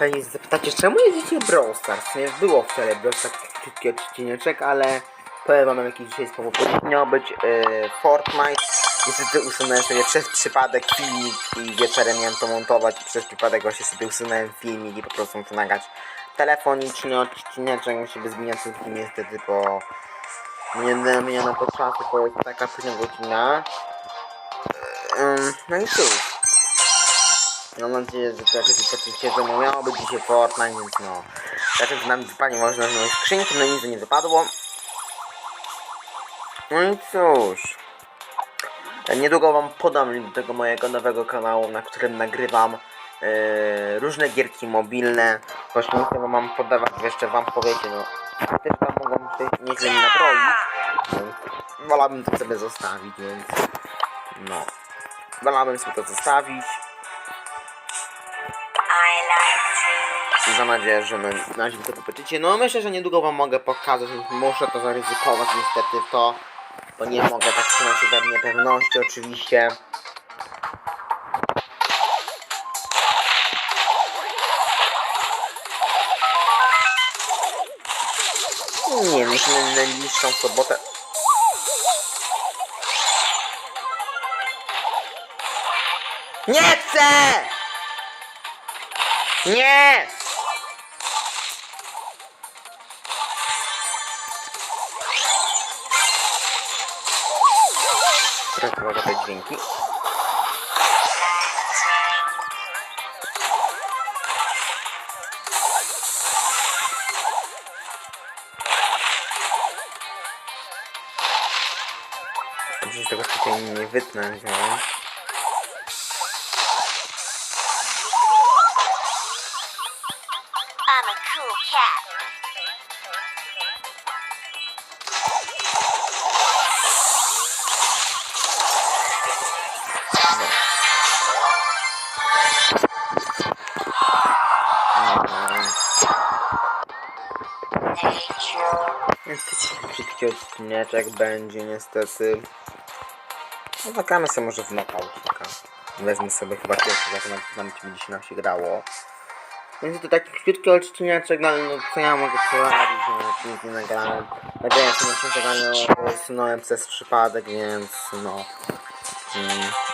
Pewnie zapytacie, czemu jedziecie Brawl Stars? Nie było wczoraj Brawl Stars krótki odcineczek, ale powiem wam jaki dzisiaj jest powód. Miał być yy, Fortnite. Niestety usunąłem sobie przez przypadek filmik i wieczorem miałem to montować. Przez przypadek właśnie sobie usunąłem filmik i po prostu muszę nagrać telefoniczny odcineczek. Musi być zmieniać niestety, bo nie miałem na to czasu, bo jest taka późna godzina. Ym, no i cóż. Mam nadzieję, że to jakoś poczucie, że no miało być dzisiaj Fortnite, więc no. Raczej to nam wypadnie można z skrzynki, no nic nie wypadło. No i cóż. Niedługo wam podam link do tego mojego nowego kanału, na którym nagrywam yy, różne gierki mobilne. Właśnie nie chcę wam podawać, że jeszcze wam powiecie, no. Też tam mogą się nieźle nabroić. Wolałbym to sobie zostawić, więc no. Wolałbym sobie to zostawić. Mam nadzieję, że na, na razie to popatrzycie. No myślę, że niedługo wam mogę pokazać, więc muszę to zaryzykować niestety to. Bo nie mogę tak trzymać się we niepewności oczywiście. Nie myślę, że na najbliższą sobotę. Nie chcę! Nie! Teraz uwaga te dźwięki. Dobrze, że tego tutaj nie wytnę. I'm a cool cat. Krótki odcineczek będzie niestety. No zagramy sobie może w knockoutika. Wezmę sobie chyba pierwszy, jak nam, nam będzie się grało. Więc to taki krótki odcineczek, no ale no co ja mogę poradzić, no nic nie nagrałem. Nagrałem sobie na nagranie, bo usunąłem przez przypadek, więc no. Mm.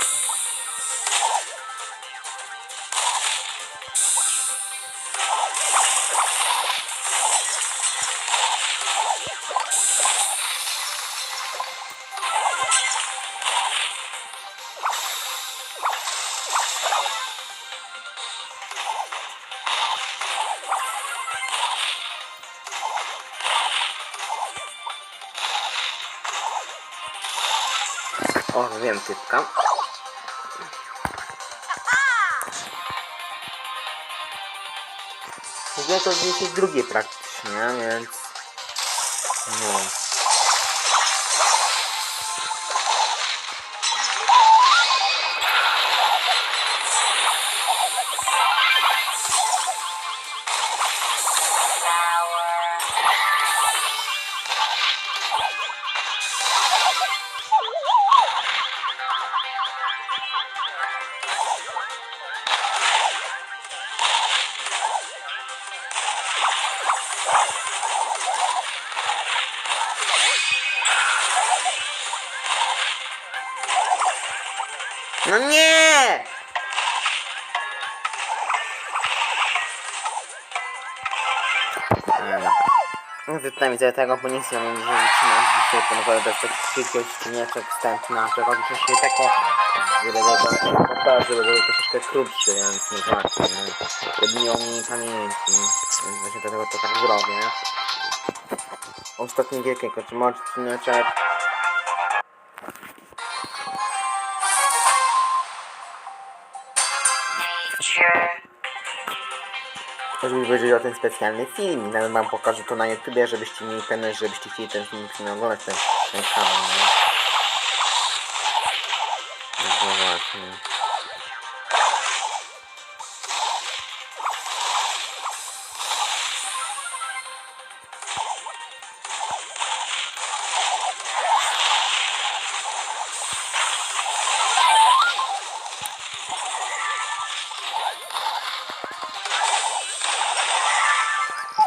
O, wiem typka. Wie to jest drugie praktycznie, więc... No. No nie! Wytnę sobie tego, bo nie chcę będzie wytrzymać dzisiaj, to naprawdę to jest taki krótki odcineczek wstępny, a tego się tego żeby go żeby był troszeczkę krótszy, więc nie znaczy, nie? Żeby miał mniej pamięci, więc właśnie dlatego to tak zrobię. Ostatni wielki kończymy odcineczek. Mi będzie o ten specjalny film, nawet wam pokażę to na YouTubie, żebyście mieli pewność, żebyście chcieli ten film film oglądać, ten, ten kanał, nie? No właśnie.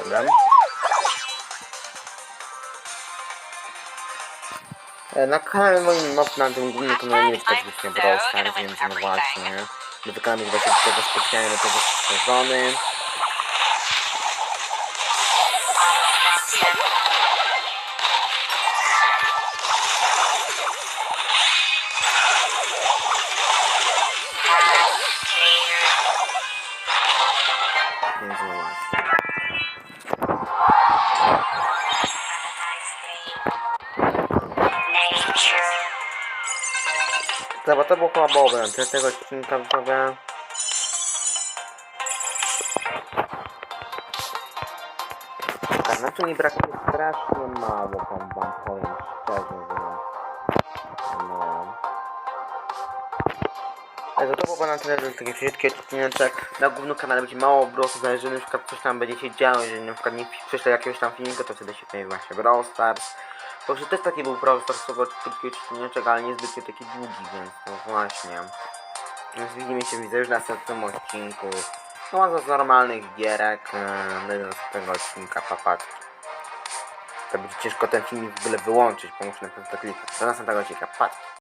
Problem. E, Na kanale moim, no, na tym głównym kanale nie jest tak zbytnio Brawl Stars, więc no właśnie. Kanał jest właśnie do tego specjalnie do tego stworzony. Dobra, to było chyba te- tego odcinka widzowie. Tak, znaczy mi brakuje strasznie mało, wam, wam powiem szczerze, że... No... Ale to było na tyle, że takie krótkie odcineczek. Na głównym kanale będzie mało brosów, zależy, że na przykład coś tam będzie się działo, jeżeli na przykład nie prześlę jakiegoś tam filmiku, to wtedy się pojawi właśnie Brawl Stars. Także też taki był Brawl Starsowy krótki odcineczek, ale niezbyt taki długi, więc no właśnie. Więc widzimy się widzę już w następnym odcinku. No a z normalnych gierek yy, do następnego odcinka papatki. To będzie ciężko ten filmik w ogóle wyłączyć, bo muszę na pewno to klikać. Do następnego odcinka, patrz.